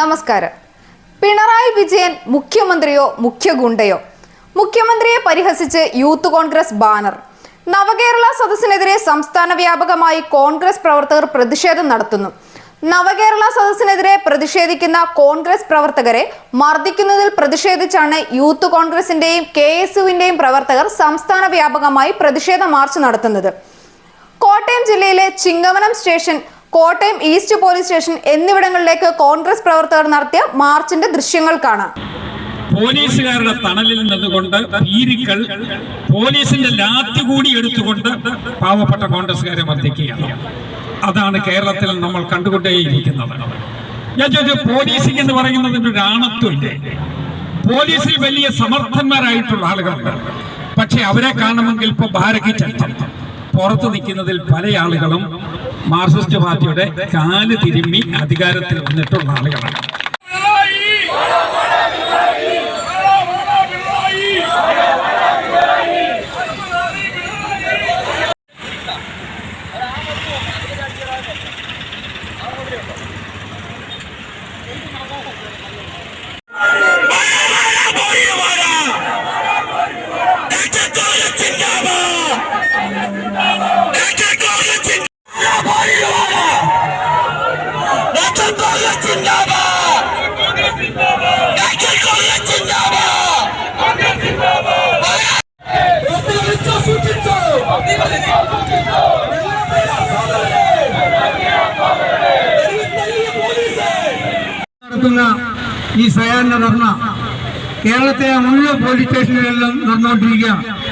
നമസ്കാരം. പിണറായി വിജയൻ മുഖ്യമന്ത്രിയോ മുഖ്യ ഗുണ്ടയോ മുഖ്യമന്ത്രിയെ പരിഹസിച്ച് യൂത്ത് കോൺഗ്രസ് ബാനർ. നവകേരള സദസ്സിനെതിരെ സംസ്ഥാന വ്യാപകമായി കോൺഗ്രസ് പ്രവർത്തകർ പ്രതിഷേധം നടത്തുന്നു. നവകേരള സദസ്സിനെതിരെ പ്രതിഷേധിക്കുന്ന കോൺഗ്രസ് പ്രവർത്തകരെ മർദ്ദിക്കുന്നതിൽ പ്രതിഷേധിച്ചാണ് യൂത്ത് കോൺഗ്രസിന്റെയും കെ എസ് യുവിന്റെയും പ്രവർത്തകർ സംസ്ഥാന വ്യാപകമായി പ്രതിഷേധ മാർച്ച് നടത്തുന്നത്. കോട്ടയം ജില്ലയിലെ Chingavanam station Kottayam east police station എന്നിവിടങ്ങളിലേക്ക് കോൺഗ്രസ് പ്രവർത്തകർ നടത്തിയ മാർച്ചിന്റെ ദൃശ്യങ്ങൾ കാണാം. പോലീസുകാരുടെ തണലിൽ നിന്നുകൊണ്ട് ഭീരുക്കൾ പോലീസിന്റെ ലാത്തി കൂടി എടുത്തുകൊണ്ട് പാവപ്പെട്ട കോൺഗ്രസ്സുകാരെ മർദ്ദിക്കുകയാണ്. അതാണ് കേരളത്തിൽ നമ്മൾ കണ്ടുകൊണ്ടേയിരിക്കുന്നത്. ഞാൻ ചോദിച്ചു പോലീസിംഗ് എന്ന് പറയുന്നതിന് ഒരു ആണത്വമില്ലേ? പോലീസിൽ വലിയ സമർത്ഥന്മാരായിട്ടുള്ള ആളുകളുണ്ട്. പക്ഷെ അവരെ കാണുമെങ്കിൽ ഇപ്പൊ ഭാരക്കി ചട്ടം. പുറത്തു നിൽക്കുന്നതിൽ പല ആളുകളും മാർക്സിസ്റ്റ് പാർട്ടിയുടെ കാൽ തിരുമ്മി അധികാരത്തിൽ വന്നിട്ടുള്ള ആളുകളാണ്. നടത്തുന്ന ഈ സയാന ധർണ കേരളത്തിലെ മുഴുവൻ പോലീസ് സ്റ്റേഷനുകളിലും നടന്നുകൊണ്ടിരിക്കുകയാണ്.